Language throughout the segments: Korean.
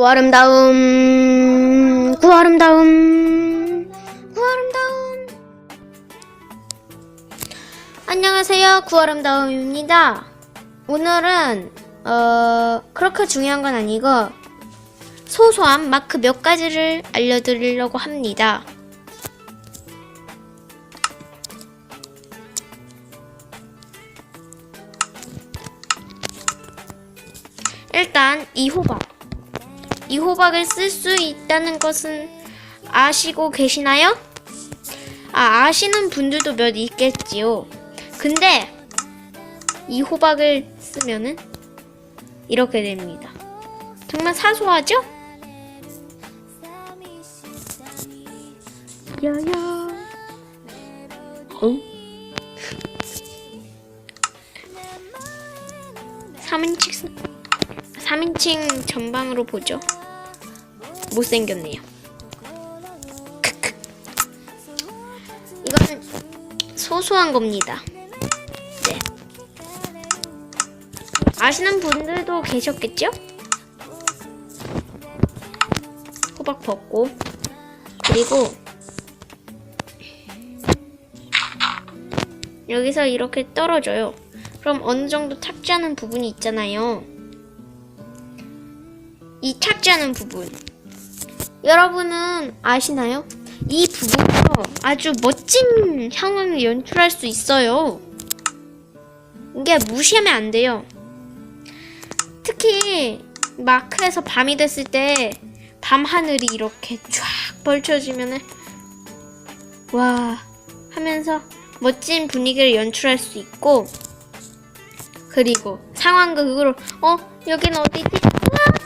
구아름다움 구아름다움 구아름다움. 안녕하세요. 구아름다움입니다. 오늘은 어 그렇게 중요한 건 아니고 소소한 마크 몇 가지를 알려드리려고 합니다. 일단 이 호박 이 호박을 쓸 수 있다는 것은 아시고 계시나요? 아, 아시는 분들도 몇 있겠지요. 근데 이 호박을 쓰면은 이렇게 됩니다. 정말 사소하죠? 야야. 어? 3인칭 3인칭 전방으로 보죠. 못생겼네요. 이건 소소한 겁니다. 네. 아시는 분들도 계셨겠죠? 호박 벗고 그리고 여기서 이렇게 떨어져요. 그럼 어느 정도 탁지하는 부분이 있잖아요. 이 탁지하는 부분. 여러분은 아시나요? 이 부분으로 아주 멋진 상황을 연출할 수 있어요. 이게 무시하면 안 돼요. 특히 마크에서 밤이 됐을 때 밤하늘이 이렇게 쫙 벌쳐지면은 와 하면서 멋진 분위기를 연출할 수 있고 그리고 상황극으로 어 여긴 어디지? 와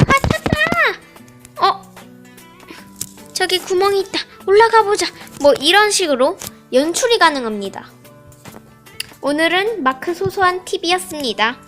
저기 구멍이 있다. 올라가 보자. 뭐 이런 식으로 연출이 가능합니다. 오늘은 마크 소소한 팁이었습니다.